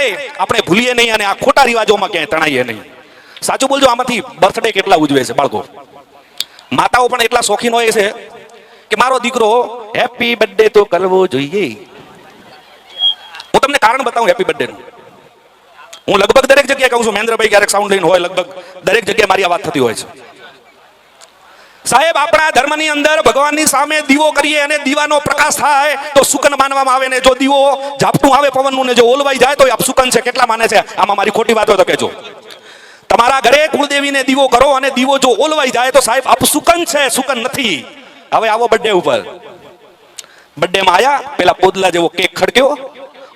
ક્યારેય આપણે ભૂલીએ નહીં અને આ ખોટા રિવાજોમાં ક્યાંય તણાઈએ નહીં. સાચું બોલજો, આમાંથી બર્થડે કેટલા ઉજવે છે, બાળકો? માતાઓ પણ એટલા શોખીન હોય છે કે મારો દીકરો હેપી બર્થડે તો કરવો જોઈએ. હું તમને કારણ બતાવું હેપી બર્થડે નું. હું લગભગ દરેક જગ્યાએ કહું છું મહેન્દ્રભાઈ ક્યારેક સાઉન્ડ લઈને હોય, લગભગ દરેક જગ્યાએ મારી આ વાત થતી હોય છે. સાહેબ, આપણા ધર્મની અંદર ભગવાનની સામે દીવો કરીએ અને દીવાનો પ્રકાશ થાય, તો સુકન માનવામાં આવે ને જો દીવો ઝાપટું આવે પવનનું ને જો ઓલવાઈ જાય તો આપ અપસુકન છે. કેટલા માને છે? આમાં મારી ખોટી વાતો તો કહેજો. તમારા ઘરે કુળદેવીને દીવો કરો અને દીવો જો ઓલવાઈ જાય, તો સાહેબ અપસુકન છે, સુકન નથી. હવે આવો બર્થડે ઉપર. બર્થડે માં આયા, પેલા પોદલા જેવો કેક ખડક્યો,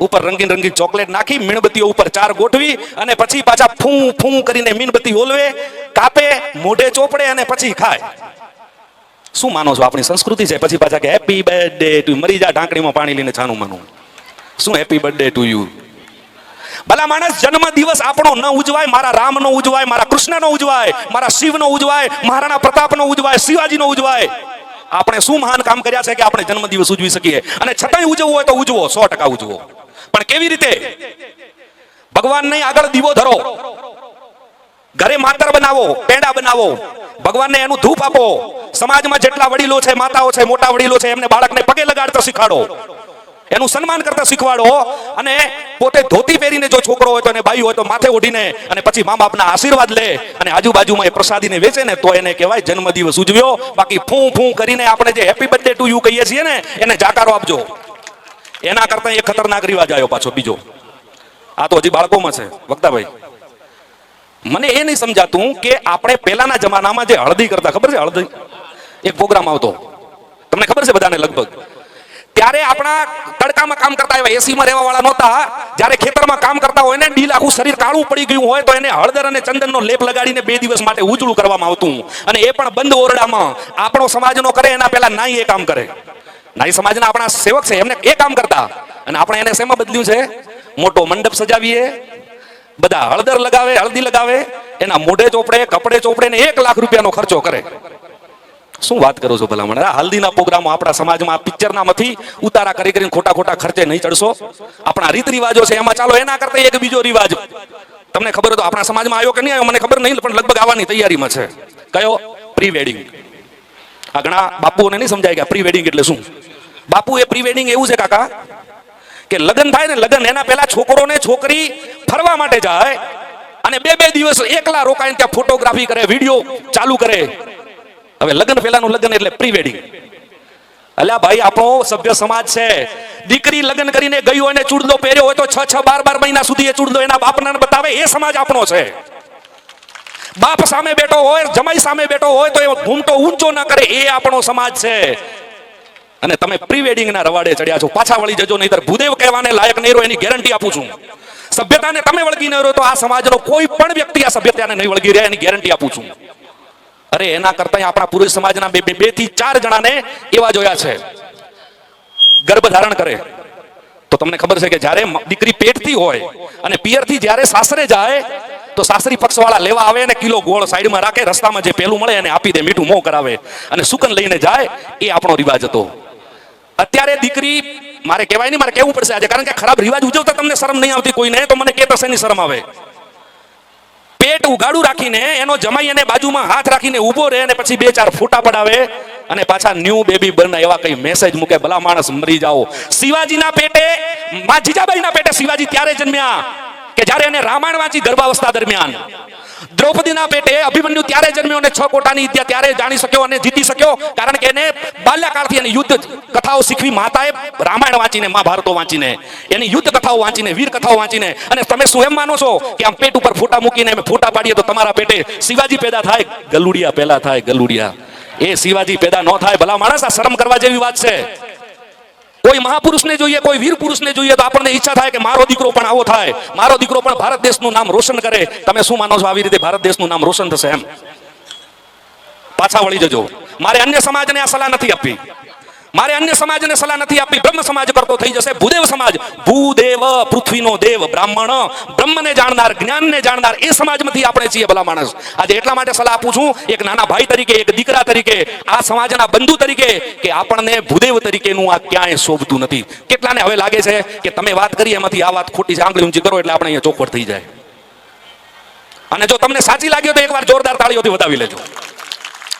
ઉપર રંગીન રંગીન ચોકલેટ નાખી, મીણબત્તીઓ ઉપર ચાર ગોઠવી, અને પછી પાછા ફૂં ફૂ કરીને મીણબત્તી ઓલવે કાપે, મોઢે ચોપડે અને પછી ખાય. શું માનો છો? આપણી સંસ્કૃતિ છે. પછી પાછા કે હેપી બર્થડે ટુ મરી જા, ઢાંકણીમાં પાણી લઈને છાનું માનું. શું હેપી બર્થડે ટુ યુ ભલા માણસ જન્મ દિવસ આપણો ન ઉજવાય, મારા રામ નો ઉજવાય, મારા કૃષ્ણનો ઉજવાય, મારા શિવનો ઉજવાય, મહારાણા પ્રતાપનો ઉજવાય, શિવાજી નો ઉજવાય. આપણે શું મહાન કામ કર્યા છે કે આપણે જન્મ દિવસ ઉજવી શકીએ? અને છતાંય ઉજવવું હોય તો ઉજવો, સો ટકા ઉજવો. પણ કેવી રીતે? ભગવાન નહીં આગળ દીવો ધરો. ઘરે માતર બનાવો, પેંડા બનાવો. ભગવાનને એનું ધૂપ આપો. સમાજમાં જેટલા વડીલો છે, માતાઓ છે, મોટા વડીલો છે, એમને બાળકને પગે લગાડતા શીખવાડો. એનું સન્માન કરતા શીખવાડો અને પોતે ધોતી પહેરીને જો છોકરો હોય તો એને ભાઈ હોય તો માથે ઓઢીને અને પછી મા બાપના આશીર્વાદ લે અને આજુબાજુમાં એ પ્રસાદીને વેચે ને તો એને કહેવાય જન્મદિવસ ઉજવ્યો. બાકી ફૂં ફૂં કરીને આપણે જે હેપી બર્થડે ટુ યુ કહીએ છીએ ને, એને જાકારો આપજો. એના કરતા એ ખતરનાક રિવાજ આવ્યો પાછો બીજો. આ તો હજી બાળકોમાં છે. વક્તાભાઈ મને એ નહીં સમજાતું કે આપણે પહેલાના જમાનામાં જે હળદી કરતા, ખબર છે હળદી? એક પ્રોગ્રામ આવતો. તમને ખબર છે બધાને લગભગ? ત્યારે આપણા તડકામાં કામ કરતા એવા એસીમાં રહેવા વાળા નહોતા. જ્યારે ખેતરમાં કામ કરતા હોય ને, ડીલ આખું શરીર કાળું પડી ગયું હોય, તો એને હળદર અને ચંદનનો લેપ લગાડીને બે દિવસ માટે ઉજળું કરવામાં આવતું. અને એ પણ બંધ ઓરડામાં. આપણો સમાજનો કરે, એના પહેલા નાઈ એ કામ કરે. નાઈ સમાજના આપણા સેવક છે, એમને એ કામ કરતા. અને આપણે એને શેમાં બદલ્યું છે? મોટો મંડપ સજાવીએ બધા હળદર લગાવે, હળદી લગાવે, એના મોઢે ચોપડે, કપડે ચોપડે ને એક લાખ રૂપિયાનો ખર્ચો કરે. શું વાત કરો છો ભલામણ? આ હલ્દીના પ્રોગ્રામો આપણા સમાજમાં પિક્ચરના માંથી ઉતારા કરી કરીને ખોટા ખોટા ખર્ચે નહીં ચડશો. આપણા રીત રિવાજો છે, એમાં ચાલો એના કરતા એક બીજો રિવાજ. તમને ખબર હતો આપણા સમાજમાં આવ્યો કે નહીં આવ્યો? મને ખબર નહીં, પણ લગભગ આવવાની તૈયારીમાં છે. કયો? પ્રી વેડિંગ આ ઘણા બાપુઓને નહીં સમજાય કે પ્રી વેડિંગ એટલે શું? બાપુ એ પ્રી વેડિંગ એવું છે કાકા, કે લગ્ન થાય ને લગ્ન એના પહેલા છોકરો ને છોકરી ફરવા માટે જાય અને બે બે દિવસ એકલા રોકાઈને ત્યાં ફોટોગ્રાફી કરે વીડિયો ચાલુ કરે. હવે લગ્ન પહેલાનું લગ્ન એટલે પ્રી વેડિંગ અલ્યા ભાઈ, આપણો સભ્ય સમાજ છે. દીકરી લગ્ન કરીને ગયું અને ચૂડલો પહેર્યો હોય તો છ છ બાર બાર મહિના સુધી એ ચૂડલો એના બાપના બતાવે, એ સમાજ આપણો છે. બાપ સામે બેઠો હોય, જમાઈ સામે બેઠો હોય તો એ ઘૂમટો ઊંચો ના કરે, એ આપણો સમાજ છે. અને તમે પ્રી વેડિંગ ના રવાડે ચડ્યા છો, પાછા વળી જજો, નહીતર ભૂદેવ કહેવાને લાયક નહીં રહો, એની ગેરંટી આપું છું. સભ્યતાને તમે વળગી ન રહ્યો તો આ સમાજનો કોઈ પણ વ્યક્તિ આ સભ્યતાને નહીં વળગી રહ્યા એની ગેરંટી આપું છું. અરે, એના કરતા આપણા પુરુષ સમાજના બે બેથી ચાર જણાને એવા જોયા છે. ગર્ભ ધારણ કરે. તો તમને ખબર છે કે જ્યારે દીકરી પેટથી હોય અને પિયરથી જ્યારે સાસરે જાય, તો સાસરી પક્ષવાળા લેવા આવે અને કિલો ગોળ સાઈડમાં રાખે, રસ્તામાં જે પેલું મળે એને આપી દે, મીઠું મોં કરાવે અને સુકન લઈને જાય, એ આપણો રિવાજ હતો. અત્યારે દીકરી મારે કહેવાય નહીં, મારે કહેવું પડશે આજે. કારણ કે ખરાબ રિવાજ ઉજવતા તમને શરમ નહીં આવતી કોઈને, તો મને કે તશે શરમ આવે? પેટ ઉગાડું રાખીને, એનો જમાઈ એને બાજુમાં હાથ રાખીને ઊભો રહે અને પછી બે ચાર ફોટા પડાવે અને પાછા ન્યૂ બેબી બર્ન એવા કઈ મેસેજ મૂકે, ભલા માણસ મરી જાઓ. શિવાજીના પેટે, માં જીજાબાઈના પેટે શિવાજી ત્યારે જન્મ્યા કે જ્યારે એને રામાયણ વાંચી ગર્ભાવસ્થા દરમિયાન. દ્રૌપદીના પેટે અભિમન્યુ ત્યારે જન્મ્યો અને છ કોટાની વિદ્યા ત્યારે જાણી શક્યો અને જીતી શક્યો. કારણ કે એને બાલ્યકાળથી એને યુદ્ધ કથાઓ શીખવી માતાએ રામાયણ વાંચીને, મહાભારતો વાંચીને, એની યુદ્ધ કથાઓ વાંચીને, વીર કથાઓ વાંચીને. અને તમે શું એમ માનો છો કે આમ પેટ ઉપર ફોટા મૂકીને અમે ફોટા પાડીએ તો તમારા પેટે શિવાજી પેદા થાય? ગલુડિયા પેલા થાય, ગલુડિયા. એ શિવાજી પેદા ન થાય, ભલા માણસ આ શરમ કરવા જેવી વાત છે. કોઈ મહાપુરુષને જોઈએ, કોઈ વીર પુરુષને જોઈએ, તો આપણને ઈચ્છા થાય કે મારો દીકરો પણ આવો થાય. મારો દીકરો પણ ભારત દેશનું નામ રોશન કરે. તમે શું માનો છો? આવી રીતે ભારત દેશનું નામ રોશન થશે એમ. પાછા વળી જજો. મારે અન્ય સમાજને આ સલાહ નથી આપવી. મારે અન્ય સમાજને સલાહ નથી આપી. બ્રહ્મ સમાજ કરતો થઈ જશે. ભૂદેવ સમાજ. ભૂદેવ પૃથ્વીનો દેવ, બ્રાહ્મણ. બ્રહ્મને જાણનાર, જ્ઞાનને જાણનાર એ સમાજમાંથી આપણે છીએ ભલા માણસ. આજે એટલા માટે સલાહ આપું છું, એક નાના ભાઈ તરીકે, એક દીકરા તરીકે, આ સમાજના બંધુ તરીકે, કે આપણને ભૂદેવ તરીકેનું આ ક્યાંય શોભતું નથી. કેટલાને હવે લાગે છે કે તમે વાત કરી, એમાંથી આ વાત ખોટી છે. આંગળી ઊંચી કરો એટલે આપણે અહીંયા ચોખવટ થઈ જાય. અને જો તમને સાચી લાગ્યો તો એકવાર જોરદાર તાળીઓથી વધાવી લેજો.